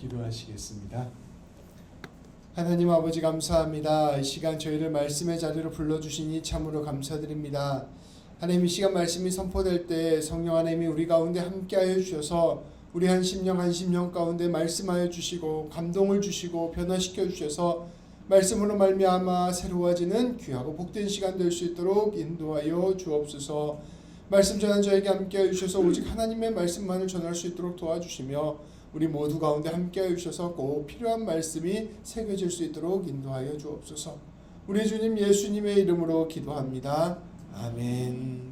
기도하시겠습니다. 하나님 아버지 감사합니다. 이 시간 저희를 말씀의 자리로 불러주시니 참으로 감사드립니다. 하나님 이 시간 말씀이 선포될 때 성령 하나님이 우리 가운데 함께하여 주셔서 우리 한 심령 한 심령 가운데 말씀하여 주시고 감동을 주시고 변화시켜 주셔서 말씀으로 말미암아 새로워지는 귀하고 복된 시간 될 수 있도록 인도하여 주옵소서. 말씀 전한 저에게 함께하여 주셔서 오직 하나님의 말씀만을 전할 수 있도록 도와주시며 우리 모두 가운데 함께하여 주셔서 꼭 필요한 말씀이 새겨질 수 있도록 인도하여 주옵소서. 우리 주님 예수님의 이름으로 기도합니다. 아멘.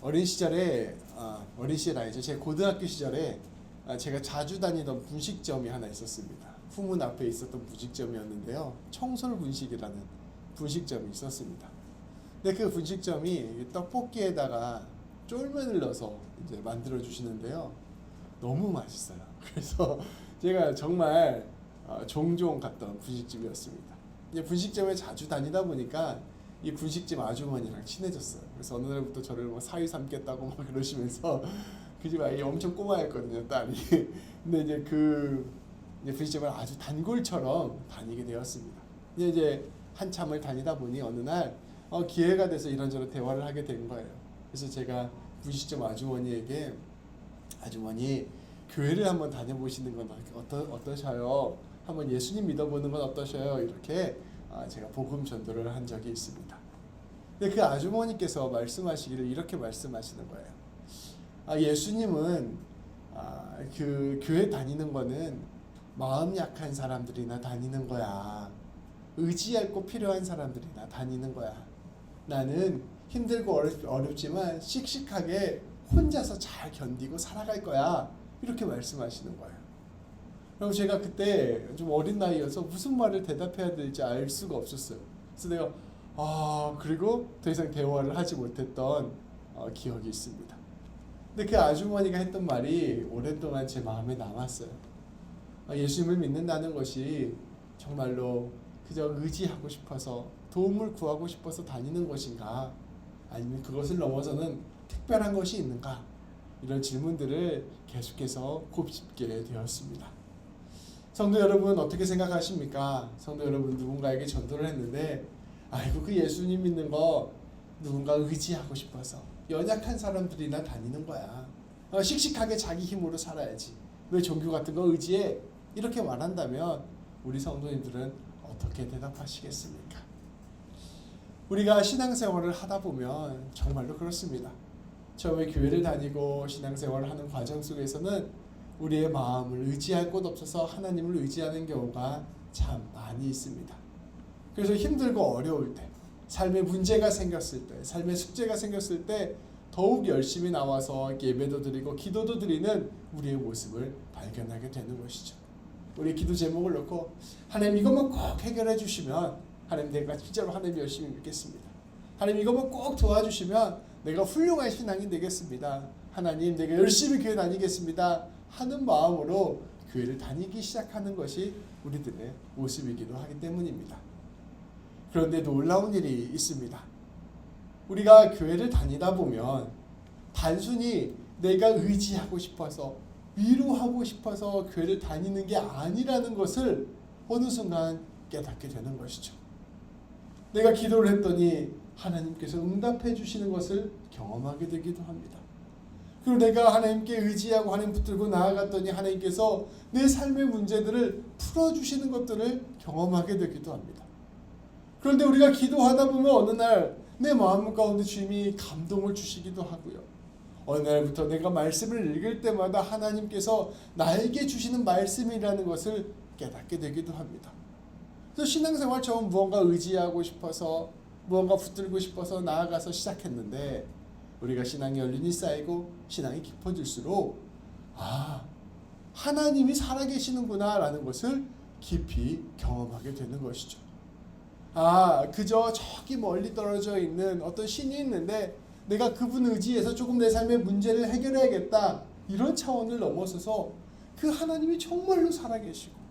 어린 시절에 아, 어린 시절 아니죠. 제 고등학교 시절에 아, 제가 자주 다니던 분식점이 하나 있었습니다. 후문 앞에 있었던 분식점이었는데요. 청솔 분식이라는 분식점이 있었습니다. 근데 그 분식점이 떡볶이에다가 쫄면을 넣어서 이제 만들어 주시는데요. 너무 맛있어요. 그래서 제가 정말 어, 종종 갔던 분식집이었습니다. 이제 분식점에 자주 다니다 보니까 이 분식집 아주머니랑 친해졌어요. 그래서 어느 날부터 저를 뭐 사위 삼겠다고 막 그러시면서 그 집 아이 엄청 꼬마였거든요, 딸이. 근데 이제 그 이제 분식집을 아주 단골처럼 다니게 되었습니다. 이제 한참을 다니다 보니 어느 날 어, 기회가 돼서 이런저런 대화를 하게 된 거예요. 그래서 제가 분식점 아주머니에게 아주머니 교회를 한번 다녀보시는 건 어떠, 어떠셔요? 한번 예수님 믿어보는 건 어떠셔요? 이렇게 아, 제가 복음 전도를 한 적이 있습니다. 근데 그 아주머니께서 말씀하시기를 이렇게 말씀하시는 거예요. 아, 예수님은 아, 그 교회 다니는 거는 마음 약한 사람들이나 다니는 거야. 의지할 거 필요한 사람들이나 다니는 거야. 나는 힘들고 어렵, 어렵 지만 씩씩하게 혼자서 잘 견디고 살아갈 거야. 이렇게 말씀하시는 거예요. 그럼 제가 그때 좀 어린 나이여서 무슨 말을 대답해야 될지 알 수가 없었어요. 그래서 내가 아 그리고 더 이상 대화를 하지 못했던 어, 기억이 있습니다. 근데 그 아주머니가 했던 말이 오랫동안 제 마음에 남았어요. 아, 예수님을 믿는다는 것이 정말로 그저 의지하고 싶어서 도움을 구하고 싶어서 다니는 것인가 아니면 그것을 넘어서는 특별한 것이 있는가 이런 질문들을 계속해서 곱씹게 되었습니다. 성도 여러분 어떻게 생각하십니까? 성도 여러분 누군가에게 전도를 했는데 아이고 그 예수님 믿는 거 누군가 의지하고 싶어서 연약한 사람들이나 다니는 거야. 어, 씩씩하게 자기 힘으로 살아야지. 왜 종교 같은 거 의지해? 이렇게 말한다면 우리 성도님들은 어떻게 대답하시겠습니까? 우리가 신앙생활을 하다 보면 정말로 그렇습니다. 처음에 교회를 다니고 신앙생활을 하는 과정 속에서는 우리의 마음을 의지할 곳 없어서 하나님을 의지하는 경우가 참 많이 있습니다. 그래서 힘들고 어려울 때, 삶에 문제가 생겼을 때, 삶의 숙제가 생겼을 때 더욱 열심히 나와서 예배도 드리고 기도도 드리는 우리의 모습을 발견하게 되는 것이죠. 우리 기도 제목을 놓고 하나님 이것만 꼭 해결해 주시면 하나님 내가 진짜로 하나님 열심히 믿겠습니다. 하나님 이것만 꼭 도와주시면 내가 훌륭한 신앙이 되겠습니다. 하나님 내가 열심히 교회 다니겠습니다. 하는 마음으로 교회를 다니기 시작하는 것이 우리들의 모습이기도 하기 때문입니다. 그런데 놀라운 일이 있습니다. 우리가 교회를 다니다 보면 단순히 내가 의지하고 싶어서 위로하고 싶어서 교회를 다니는 게 아니라는 것을 어느 순간 깨닫게 되는 것이죠. 내가 기도를 했더니 하나님께서 응답해 주시는 것을 경험하게 되기도 합니다. 그리고 내가 하나님께 의지하고 하나님 붙들고 나아갔더니 하나님께서 내 삶의 문제들을 풀어주시는 것들을 경험하게 되기도 합니다. 그런데 우리가 기도하다 보면 어느 날 내 마음 가운데 주님이 감동을 주시기도 하고요. 어느 날부터 내가 말씀을 읽을 때마다 하나님께서 나에게 주시는 말씀이라는 것을 깨닫게 되기도 합니다. 그래서 신앙생활 처음 무언가 의지하고 싶어서 무언가 붙들고 싶어서 나아가서 시작했는데 우리가 신앙의 연륜이 쌓이고 신앙이 깊어질수록 아 하나님이 살아계시는구나라는 것을 깊이 경험하게 되는 것이죠. 아 그저 저기 멀리 떨어져 있는 어떤 신이 있는데 내가 그분 의지해서 조금 내 삶의 문제를 해결해야겠다 이런 차원을 넘어서서 그 하나님이 정말로 살아계시고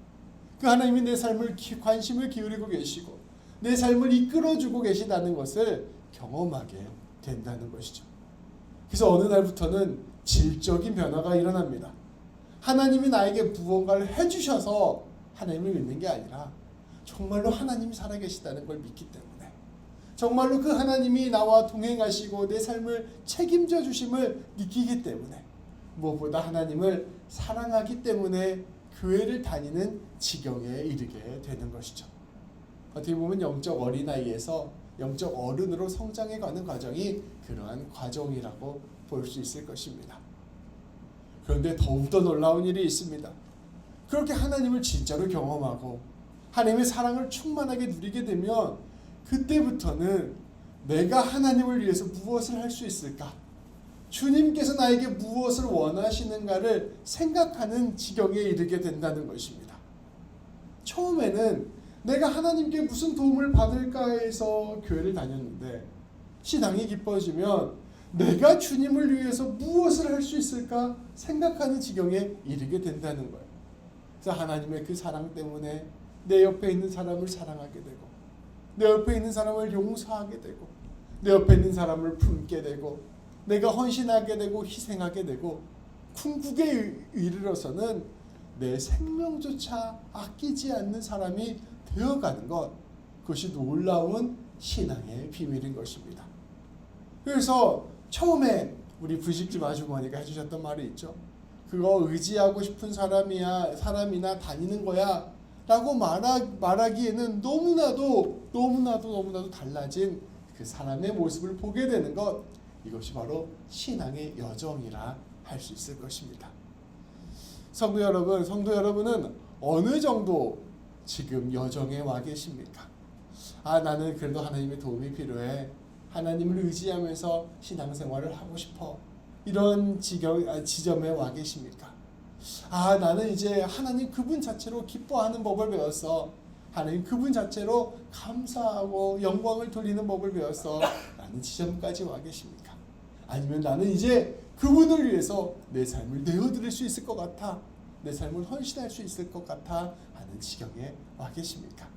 그 하나님이 내 삶을 기, 관심을 기울이고 계시고 내 삶을 이끌어주고 계시다는 것을 경험하게 된다는 것이죠. 그래서 어느 날부터는 질적인 변화가 일어납니다. 하나님이 나에게 무언가를 해주셔서 하나님을 믿는 게 아니라 정말로 하나님이 살아계시다는 걸 믿기 때문에 정말로 그 하나님이 나와 동행하시고 내 삶을 책임져 주심을 느끼기 때문에 무엇보다 하나님을 사랑하기 때문에 교회를 다니는 지경에 이르게 되는 것이죠. 어떻게 보면 영적 어린아이에서 영적 어른으로 성장해 가는 과정이 그러한 과정이라고 볼 수 있을 것입니다. 그런데 더욱더 놀라운 일이 있습니다. 그렇게 하나님을 진짜로 경험하고 하나님의 사랑을 충만하게 누리게 되면 그때부터는 내가 하나님을 위해서 무엇을 할 수 있을까? 주님께서 나에게 무엇을 원하시는가를 생각하는 지경에 이르게 된다는 것입니다. 처음에는 내가 하나님께 무슨 도움을 받을까 해서 교회를 다녔는데 신앙이 깊어지면 내가 주님을 위해서 무엇을 할 수 있을까 생각하는 지경에 이르게 된다는 거예요. 그래서 하나님의 그 사랑 때문에 내 옆에 있는 사람을 사랑하게 되고 내 옆에 있는 사람을 용서하게 되고 내 옆에 있는 사람을 품게 되고 내가 헌신하게 되고 희생하게 되고 궁극에 이르러서는 내 생명조차 아끼지 않는 사람이 되어가는 것 그것이 놀라운 신앙의 비밀인 것입니다. 그래서 처음에 우리 부식집 아주머니가 해주셨던 말이 있죠. 그거 의지하고 싶은 사람이야 사람이나 다니는 거야 라고 말하, 말하기에는 너무나도 너무나도 너무나도 달라진 그 사람의 모습을 보게 되는 것 이것이 바로 신앙의 여정이라 할 수 있을 것입니다. 성도 여러분, 성도 여러분은 어느 정도 지금 여정에 와 계십니까? 아 나는 그래도 하나님의 도움이 필요해. 하나님을 의지하면서 신앙생활을 하고 싶어. 이런 지경, 아, 지점에 와 계십니까? 아 나는 이제 하나님 그분 자체로 기뻐하는 법을 배웠어. 하나님 그분 자체로 감사하고 영광을 돌리는 법을 배웠어. 라는 지점까지 와 계십니까? 아니면 나는 이제 그분을 위해서 내 삶을 내어드릴 수 있을 것 같아. 내 삶을 헌신할 수 있을 것 같아 하는 지경에 와 계십니까?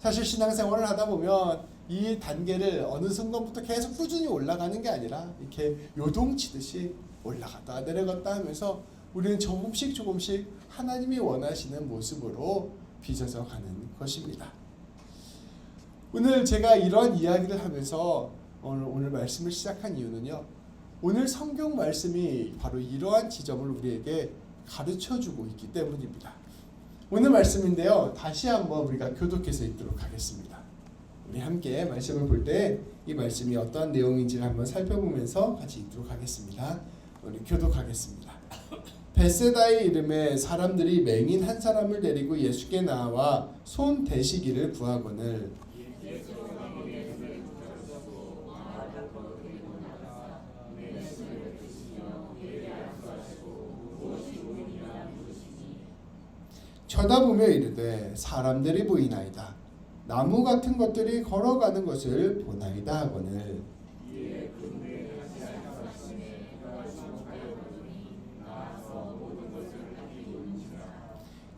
사실 신앙생활을 하다 보면 이 단계를 어느 순간부터 계속 꾸준히 올라가는 게 아니라 이렇게 요동치듯이 올라갔다 내려갔다 하면서 우리는 조금씩 조금씩 하나님이 원하시는 모습으로 빚어져 가는 것입니다. 오늘 제가 이런 이야기를 하면서 오늘, 오늘 말씀을 시작한 이유는요. 오늘 성경 말씀이 바로 이러한 지점을 우리에게 가르쳐 주고 있기 때문입니다. 오늘 말씀인데요. 다시 한번 우리가 교독해서 읽도록 하겠습니다. 우리 함께 말씀을 볼 때 이 말씀이 어떠한 내용인지를 한번 살펴보면서 같이 읽도록 하겠습니다. 우리 교독하겠습니다. 베세다의 이름에 사람들이 맹인 한 사람을 데리고 예수께 나와 손 대시기를 구하거늘 쳐다보며 이르되 사람들이 보이나이다. 나무 같은 것들이 걸어가는 것을 보나이다 하거늘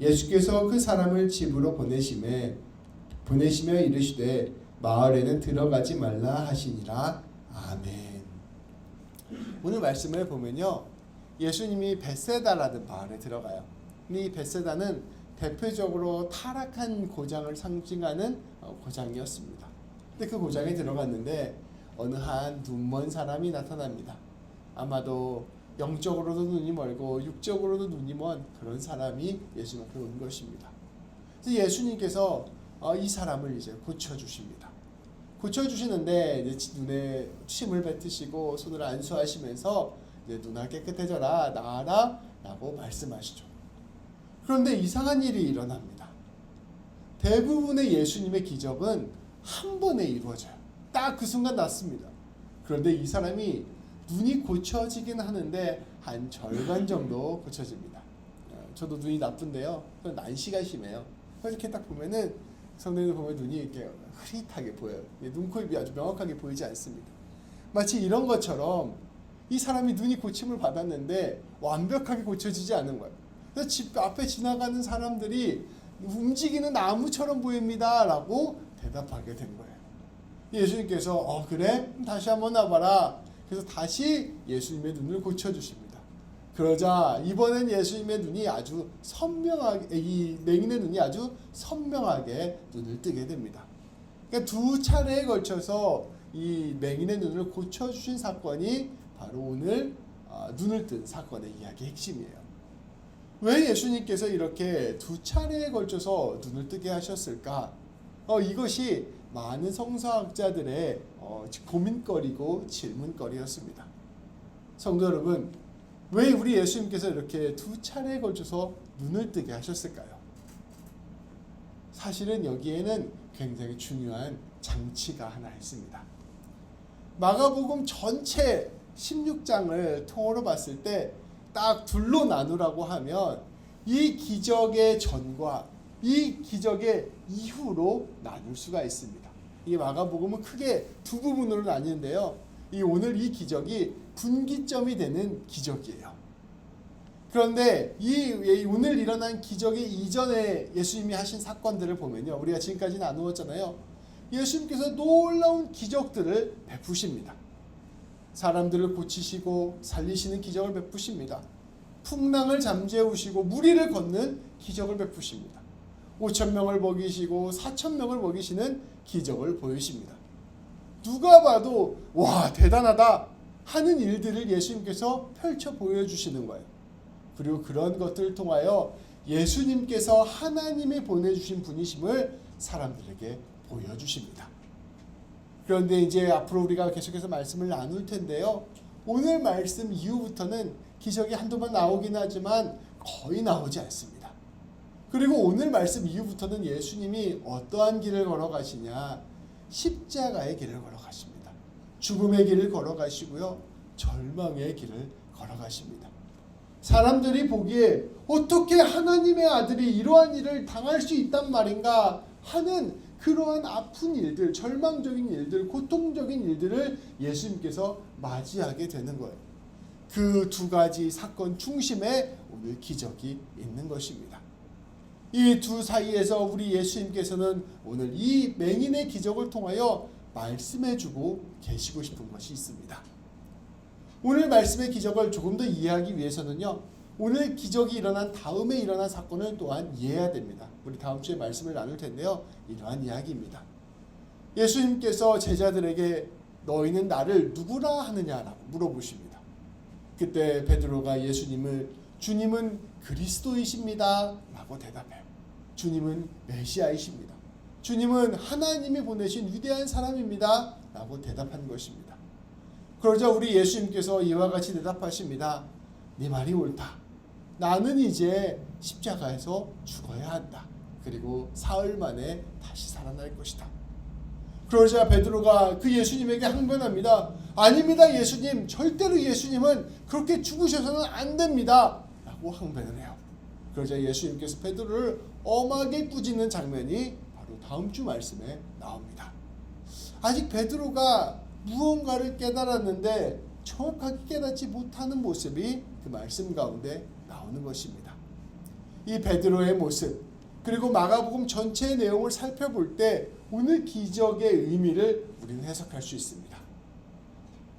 예수께서 그 사람을 집으로 보내심에 보내시며 이르시되 마을에는 들어가지 말라 하시니라 아멘. 오늘 말씀을 보면요. 예수님이 베세다라는 마을에 들어가요. 이 베세다는 대표적으로 타락한 고장을 상징하는 어, 고장이었습니다. 근데 그 고장에 들어갔는데 어느 한 눈먼 사람이 나타납니다. 아마도 영적으로도 눈이 멀고 육적으로도 눈이 먼 그런 사람이 예수님 앞에 온 것입니다. 그래서 예수님께서 어, 이 사람을 이제 고쳐 주십니다. 고쳐 주시는데 이제 눈에 침을 뱉으시고 손을 안수하시면서 이제 눈아 깨끗해져라 나아라 라고 말씀하시죠. 그런데 이상한 일이 일어납니다. 대부분의 예수님의 기적은 한 번에 이루어져요. 딱 그 순간 났습니다. 그런데 이 사람이 눈이 고쳐지긴 하는데 한 절반 정도 고쳐집니다. 어, 저도 눈이 나쁜데요. 난시가 심해요. 이렇게 딱 보면은 성도님들 보면 눈이 이렇게 흐릿하게 보여요. 눈, 코, 입이 아주 명확하게 보이지 않습니다. 마치 이런 것처럼 이 사람이 눈이 고침을 받았는데 완벽하게 고쳐지지 않은 거예요. 그래서 집 앞에 지나가는 사람들이 움직이는 나무처럼 보입니다라고 대답하게 된 거예요. 예수님께서 어 그래 다시 한번 나봐라. 그래서 다시 예수님의 눈을 고쳐 주십니다. 그러자 이번엔 예수님의 눈이 아주 선명하게 이 맹인의 눈이 아주 선명하게 눈을 뜨게 됩니다. 그러니까 두 차례에 걸쳐서 이 맹인의 눈을 고쳐 주신 사건이 바로 오늘 아, 눈을 뜬 사건의 이야기의 핵심이에요. 왜 예수님께서 이렇게 두 차례에 걸쳐서 눈을 뜨게 하셨을까? 어, 이것이 많은 성서학자들의 어, 고민거리고 질문거리였습니다. 성도 여러분, 왜 우리 예수님께서 이렇게 두 차례에 걸쳐서 눈을 뜨게 하셨을까요? 사실은 여기에는 굉장히 중요한 장치가 하나 있습니다. 마가복음 전체 16장을 통으로 봤을 때 딱 둘로 나누라고 하면 이 기적의 전과 이 기적의 이후로 나눌 수가 있습니다. 이 마가복음은 크게 두 부분으로 나뉘는데요. 이 오늘 이 기적이 분기점이 되는 기적이에요. 그런데 이 오늘 일어난 기적의 이전에 예수님이 하신 사건들을 보면요. 우리가 지금까지 나누었잖아요. 예수님께서 놀라운 기적들을 베푸십니다. 사람들을 고치시고 살리시는 기적을 베푸십니다. 풍랑을 잠재우시고 무리를 걷는 기적을 베푸십니다. 5천 명을 먹이시고 4천 명을 먹이시는 기적을 보이십니다. 누가 봐도 와 대단하다 하는 일들을 예수님께서 펼쳐 보여주시는 거예요. 그리고 그런 것들을 통하여 예수님께서 하나님이 보내주신 분이심을 사람들에게 보여주십니다. 그런데 이제 앞으로 우리가 계속해서 말씀을 나눌 텐데요. 오늘 말씀 이후부터는 기적이 한두 번 나오긴 하지만 거의 나오지 않습니다. 그리고 오늘 말씀 이후부터는 예수님이 어떠한 길을 걸어가시냐? 십자가의 길을 걸어가십니다. 죽음의 길을 걸어가시고요. 절망의 길을 걸어가십니다. 사람들이 보기에 어떻게 하나님의 아들이 이러한 일을 당할 수 있단 말인가 하는 그러한 아픈 일들, 절망적인 일들, 고통적인 일들을 예수님께서 맞이하게 되는 거예요. 그 두 가지 사건 중심에 오늘 기적이 있는 것입니다. 이 두 사이에서 우리 예수님께서는 오늘 이 맹인의 기적을 통하여 말씀해주고 계시고 싶은 것이 있습니다. 오늘 말씀의 기적을 조금 더 이해하기 위해서는요. 오늘 기적이 일어난 다음에 일어난 사건을 또한 이해해야 됩니다. 우리 다음 주에 말씀을 나눌 텐데요. 이러한 이야기입니다. 예수님께서 제자들에게 너희는 나를 누구라 하느냐라고 물어보십니다. 그때 베드로가 예수님을 주님은 그리스도이십니다. 라고 대답해요. 주님은 메시아이십니다. 주님은 하나님이 보내신 위대한 사람입니다. 라고 대답한 것입니다. 그러자 우리 예수님께서 이와 같이 대답하십니다. 네 말이 옳다. 나는 이제 십자가에서 죽어야 한다. 그리고 사흘 만에 다시 살아날 것이다. 그러자 베드로가 그 예수님에게 항변합니다. 아닙니다, 예수님. 절대로 예수님은 그렇게 죽으셔서는 안 됩니다. 라고 항변을 해요. 그러자 예수님께서 베드로를 엄하게 꾸짖는 장면이 바로 다음 주 말씀에 나옵니다. 아직 베드로가 무언가를 깨달았는데 정확하게 깨닫지 못하는 모습이 그 말씀 가운데 나오는 것입니다. 이 베드로의 모습 그리고 마가복음 전체의 내용을 살펴볼 때 오늘 기적의 의미를 우리는 해석할 수 있습니다.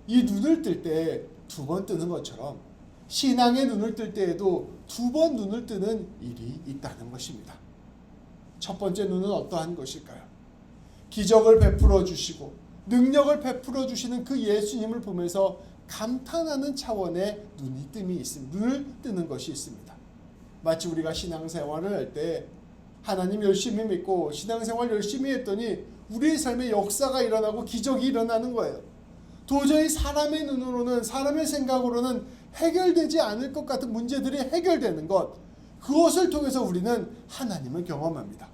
이 눈을 뜰 때 두 번 뜨는 것처럼 신앙의 눈을 뜰 때에도 두 번 눈을 뜨는 일이 있다는 것입니다. 첫 번째 눈은 어떠한 것일까요? 기적을 베풀어 주시고 능력을 베풀어 주시는 그 예수님을 보면서 감탄하는 차원의 눈이 뜸이 있습니다. 눈을 뜨는 것이 있습니다. 마치 우리가 신앙생활을 할 때 하나님 열심히 믿고 신앙생활 열심히 했더니 우리의 삶에 역사가 일어나고 기적이 일어나는 거예요. 도저히 사람의 눈으로는 사람의 생각으로는 해결되지 않을 것 같은 문제들이 해결되는 것 그것을 통해서 우리는 하나님을 경험합니다.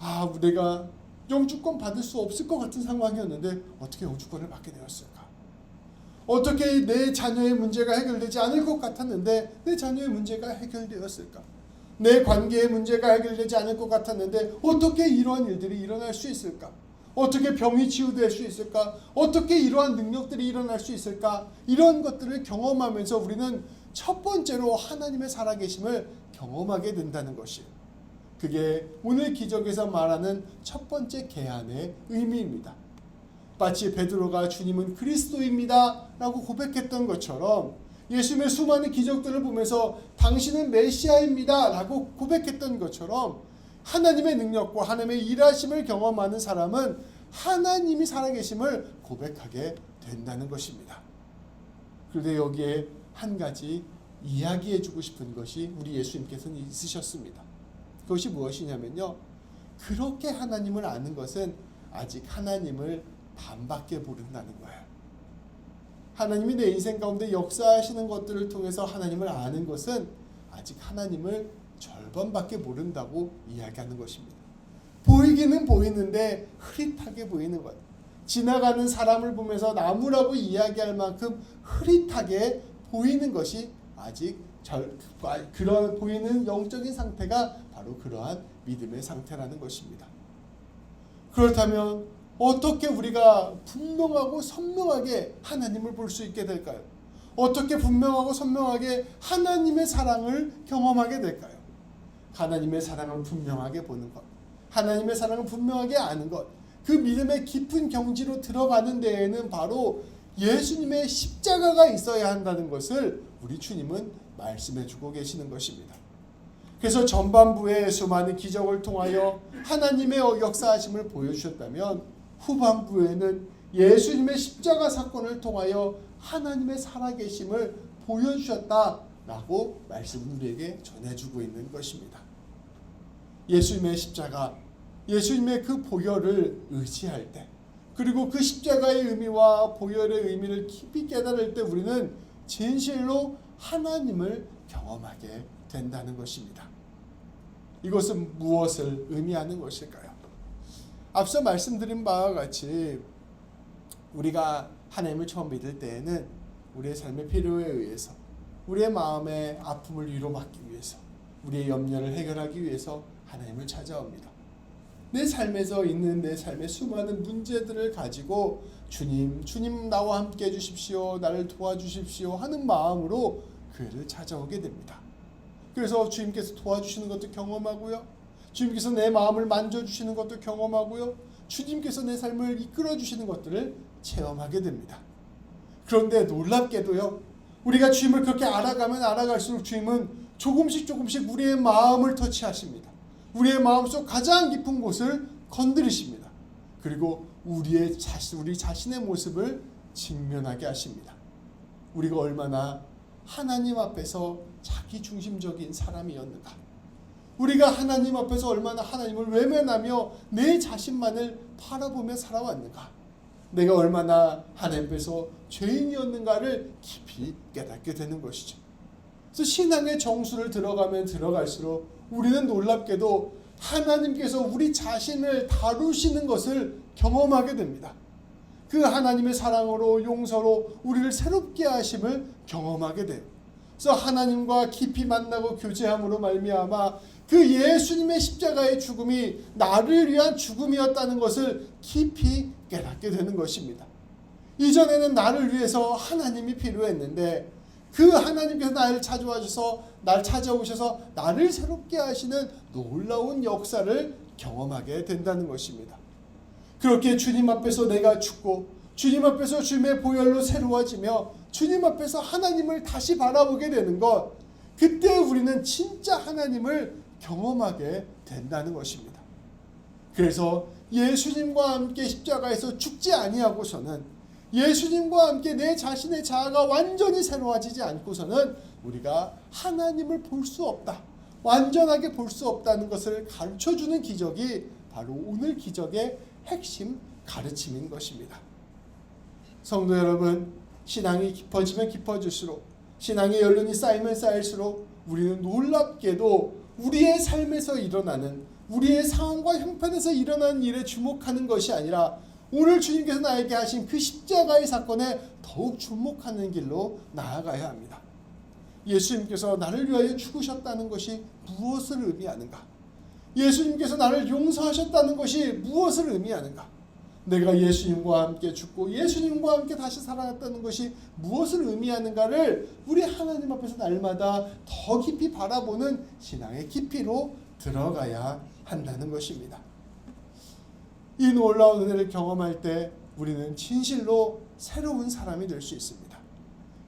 아, 내가 영주권 받을 수 없을 것 같은 상황이었는데 어떻게 영주권을 받게 되었을까? 어떻게 내 자녀의 문제가 해결되지 않을 것 같았는데 내 자녀의 문제가 해결되었을까? 내 관계의 문제가 해결되지 않을 것 같았는데 어떻게 이러한 일들이 일어날 수 있을까? 어떻게 병이 치유될 수 있을까? 어떻게 이러한 능력들이 일어날 수 있을까? 이런 것들을 경험하면서 우리는 첫 번째로 하나님의 살아계심을 경험하게 된다는 것이에요. 그게 오늘 기적에서 말하는 첫 번째 계한의 의미입니다. 마치 베드로가 주님은 그리스도입니다 라고 고백했던 것처럼 예수님의 수많은 기적들을 보면서 당신은 메시아입니다 라고 고백했던 것처럼 하나님의 능력과 하나님의 일하심을 경험하는 사람은 하나님이 살아계심을 고백하게 된다는 것입니다. 그런데 여기에 한 가지 이야기해주고 싶은 것이 우리 예수님께서는 있으셨습니다. 그것이 무엇이냐면요. 그렇게 하나님을 아는 것은 아직 하나님을 반밖에 모른다는 거예요. 하나님이 내 인생 가운데 역사하시는 것들을 통해서 하나님을 아는 것은 아직 하나님을 절반밖에 모른다고 이야기하는 것입니다. 보이기는 보이는데 흐릿하게 보이는 것. 지나가는 사람을 보면서 나무라고 이야기할 만큼 흐릿하게 보이는 것이 아직 절, 그런 보이는 영적인 상태가 바로 그러한 믿음의 상태라는 것입니다. 그렇다면 어떻게 우리가 분명하고 선명하게 하나님을 볼 수 있게 될까요? 어떻게 분명하고 선명하게 하나님의 사랑을 경험하게 될까요? 하나님의 사랑을 분명하게 보는 것. 하나님의 사랑을 분명하게 아는 것. 그 믿음의 깊은 경지로 들어가는 데에는 바로 예수님의 십자가가 있어야 한다는 것을 우리 주님은 말씀해 주고 계시는 것입니다. 그래서 전반부에 수많은 기적을 통하여 하나님의 역사하심을 보여주셨다면 후반부에는 예수님의 십자가 사건을 통하여 하나님의 살아계심을 보여주셨다라고 말씀을 우리에게 전해주고 있는 것입니다. 예수님의 십자가, 예수님의 그 보혈을 의지할 때, 그리고 그 십자가의 의미와 보혈의 의미를 깊이 깨달을 때 우리는 진실로 하나님을 경험하게 된다는 것입니다. 이것은 무엇을 의미하는 것일까요? 앞서 말씀드린 바와 같이 우리가 하나님을 처음 믿을 때에는 우리의 삶의 필요에 의해서 우리의 마음의 아픔을 위로받기 위해서 우리의 염려를 해결하기 위해서 하나님을 찾아옵니다. 내 삶에서 있는 내 삶의 수많은 문제들을 가지고 주님, 주님 나와 함께 해 주십시오. 나를 도와주십시오. 하는 마음으로 교회를 찾아오게 됩니다. 그래서 주님께서 도와주시는 것도 경험하고요. 주님께서 내 마음을 만져주시는 것도 경험하고요. 주님께서 내 삶을 이끌어 주시는 것들을 체험하게 됩니다. 그런데 놀랍게도요. 우리가 주님을 그렇게 알아가면 알아갈수록 주님은 조금씩 조금씩 우리의 마음을 터치하십니다. 우리의 마음속 가장 깊은 곳을 건드리십니다. 그리고 우리의 자신, 우리 자신의 모습을 직면하게 하십니다. 우리가 얼마나 하나님 앞에서 자기 중심적인 사람이었는가. 우리가 하나님 앞에서 얼마나 하나님을 외면하며 내 자신만을 바라보며 살아왔는가. 내가 얼마나 하나님 앞에서 죄인이었는가를 깊이 깨닫게 되는 것이죠. 그래서 신앙의 정수를 들어가면 들어갈수록 우리는 놀랍게도 하나님께서 우리 자신을 다루시는 것을 경험하게 됩니다. 그 하나님의 사랑으로 용서로 우리를 새롭게 하심을 경험하게 돼요. 그래서 하나님과 깊이 만나고 교제함으로 말미암아 그 예수님의 십자가의 죽음이 나를 위한 죽음이었다는 것을 깊이 깨닫게 되는 것입니다. 이전에는 나를 위해서 하나님이 필요했는데 그 하나님께서 나를 찾아와셔서 날 찾아오셔서 나를 새롭게 하시는 놀라운 역사를 경험하게 된다는 것입니다. 그렇게 주님 앞에서 내가 죽고 주님 앞에서 주님의 보혈로 새로워지며 주님 앞에서 하나님을 다시 바라보게 되는 것 그때 우리는 진짜 하나님을 경험하게 된다는 것입니다. 그래서 예수님과 함께 십자가에서 죽지 아니하고서는 예수님과 함께 내 자신의 자아가 완전히 새로워지지 않고서는 우리가 하나님을 볼 수 없다. 완전하게 볼 수 없다는 것을 가르쳐 주는 기적이 바로 오늘 기적의 핵심 가르침인 것입니다. 성도 여러분, 신앙이 깊어지면 깊어질수록 신앙의 연륜이 쌓이면 쌓일수록 우리는 놀랍게도 우리의 삶에서 일어나는 우리의 상황과 형편에서 일어나는 일에 주목하는 것이 아니라 오늘 주님께서 나에게 하신 그 십자가의 사건에 더욱 주목하는 길로 나아가야 합니다. 예수님께서 나를 위하여 죽으셨다는 것이 무엇을 의미하는가? 예수님께서 나를 용서하셨다는 것이 무엇을 의미하는가? 내가 예수님과 함께 죽고 예수님과 함께 다시 살아났다는 것이 무엇을 의미하는가를 우리 하나님 앞에서 날마다 더 깊이 바라보는 신앙의 깊이로 들어가야 한다는 것입니다. 이 놀라운 은혜를 경험할 때 우리는 진실로 새로운 사람이 될 수 있습니다.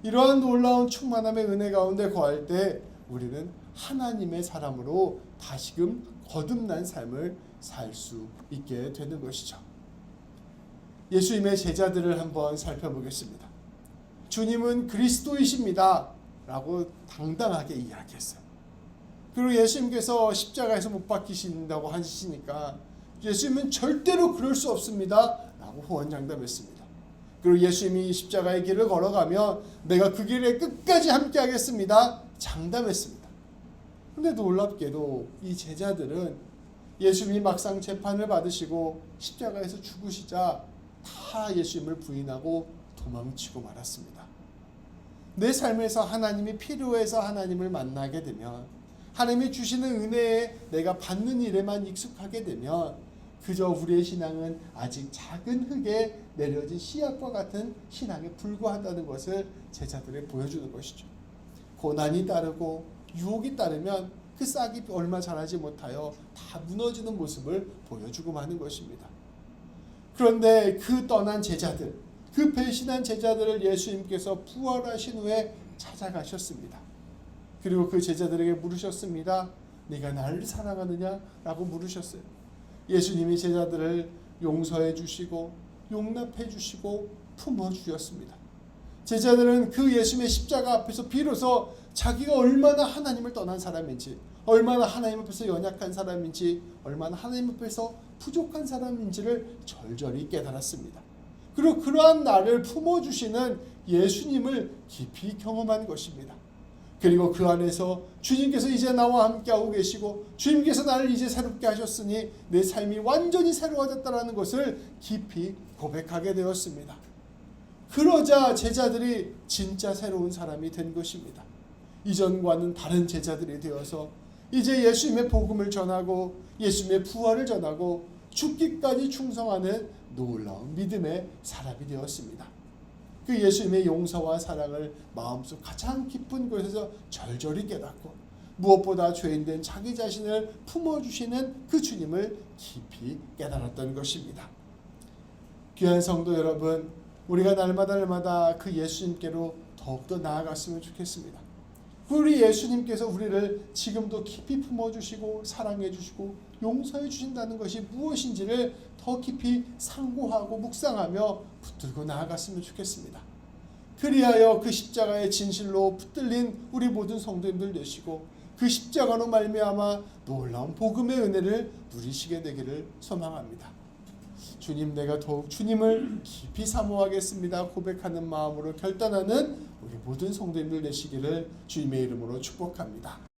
이러한 놀라운 충만함의 은혜 가운데 거할 때 우리는 하나님의 사람으로 다시금 거듭난 삶을 살 수 있게 되는 것이죠. 예수님의 제자들을 한번 살펴보겠습니다. 주님은 그리스도이십니다. 라고 당당하게 이야기했어요. 그리고 예수님께서 십자가에서 못 박히신다고 하시니까 예수님은 절대로 그럴 수 없습니다. 라고 호언장담했습니다. 그리고 예수님이 십자가의 길을 걸어가며 내가 그 길에 끝까지 함께 하겠습니다. 장담했습니다. 근데 놀랍게도 이 제자들은 예수님이 막상 재판을 받으시고 십자가에서 죽으시자 다 예수님을 부인하고 도망치고 말았습니다. 내 삶에서 하나님이 필요해서 하나님을 만나게 되면 하나님이 주시는 은혜에 내가 받는 일에만 익숙하게 되면 그저 우리의 신앙은 아직 작은 흙에 내려진 씨앗과 같은 신앙에 불과하다는 것을 제자들에 보여주는 것이죠. 고난이 따르고 유혹이 따르면 그 싹이 얼마 자라지 못하여 다 무너지는 모습을 보여주고 마는 것입니다. 그런데 그 떠난 제자들, 그 배신한 제자들을 예수님께서 부활하신 후에 찾아가셨습니다. 그리고 그 제자들에게 물으셨습니다. 네가 나를 사랑하느냐라고 물으셨어요. 예수님이 제자들을 용서해 주시고 용납해 주시고 품어 주셨습니다. 제자들은 그 예수님의 십자가 앞에서 비로소 자기가 얼마나 하나님을 떠난 사람인지, 얼마나 하나님 앞에서 연약한 사람인지, 얼마나 하나님 앞에서 부족한 사람인지를 절절히 깨달았습니다. 그리고 그러한 나를 품어주시는 예수님을 깊이 경험한 것입니다. 그리고 그 안에서 주님께서 이제 나와 함께하고 계시고 주님께서 나를 이제 새롭게 하셨으니 내 삶이 완전히 새로워졌다는 것을 깊이 고백하게 되었습니다. 그러자 제자들이 진짜 새로운 사람이 된 것입니다. 이전과는 다른 제자들이 되어서 이제 예수님의 복음을 전하고 예수님의 부활을 전하고 죽기까지 충성하는 놀라운 믿음의 사람이 되었습니다. 그 예수님의 용서와 사랑을 마음속 가장 깊은 곳에서 절절히 깨닫고 무엇보다 죄인된 자기 자신을 품어주시는 그 주님을 깊이 깨달았던 것입니다. 귀한 성도 여러분, 우리가 날마다 날마다 그 예수님께로 더욱더 나아갔으면 좋겠습니다. 우리 예수님께서 우리를 지금도 깊이 품어주시고 사랑해주시고 용서해주신다는 것이 무엇인지를 더 깊이 상고하고 묵상하며 붙들고 나아갔으면 좋겠습니다. 그리하여 그 십자가의 진실로 붙들린 우리 모든 성도님들 되시고 그 십자가로 말미암아 놀라운 복음의 은혜를 누리시게 되기를 소망합니다. 주님 내가 더욱 주님을 깊이 사모하겠습니다 고백하는 마음으로 결단하는 우리 모든 성도님들 되시기를 주님의 이름으로 축복합니다.